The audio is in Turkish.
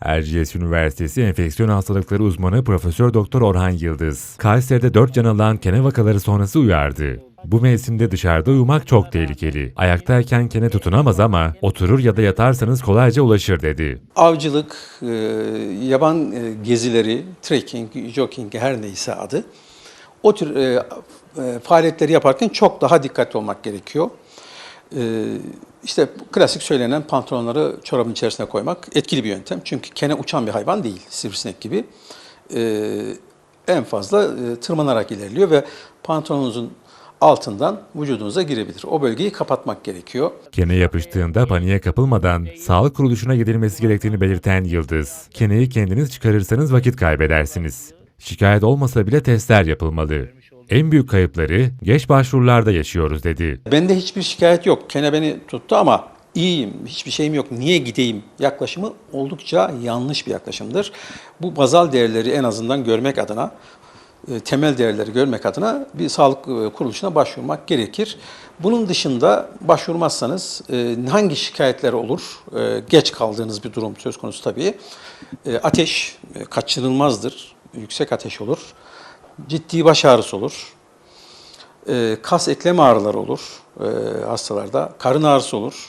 Erciyes Üniversitesi Enfeksiyon Hastalıkları uzmanı Profesör Doktor Orhan Yıldız, Kayseri'de 4 can alan kene vakaları sonrası uyardı. Bu mevsimde dışarıda uyumak çok tehlikeli. Ayaktayken kene tutunamaz ama oturur ya da yatarsanız kolayca ulaşır dedi. avcılık, e, yaban e, gezileri, trekking, jogging her neyse adı. O tür e, faaliyetleri yaparken çok daha dikkatli olmak gerekiyor. İşte klasik söylenen pantolonları çorabın içerisine koymak etkili bir yöntem. Çünkü kene uçan bir hayvan değil, sivrisinek gibi. E, en fazla e, tırmanarak ilerliyor ve pantolonunuzun altından vücudunuza girebilir. O bölgeyi kapatmak gerekiyor. Kene yapıştığında paniğe kapılmadan sağlık kuruluşuna gidilmesi gerektiğini belirten Yıldız, keneyi kendiniz çıkarırsanız vakit kaybedersiniz. Şikayet olmasa bile testler yapılmalı. En büyük kayıpları geç başvurularda yaşıyoruz dedi. Bende hiçbir şikayet yok. Kene beni tuttu ama iyiyim, hiçbir şeyim yok, niye gideyim yaklaşımı oldukça yanlış bir yaklaşımdır. Bu bazal değerleri en azından görmek adına, e, temel değerleri görmek adına bir sağlık e, kuruluşuna başvurmak gerekir. Bunun dışında başvurmazsanız e, hangi şikayetler olur? Geç kaldığınız bir durum söz konusu tabii. Ateş kaçınılmazdır, yüksek ateş olur. Ciddi baş ağrısı olur. E, kas eklem ağrıları olur e, hastalarda, karın ağrısı olur.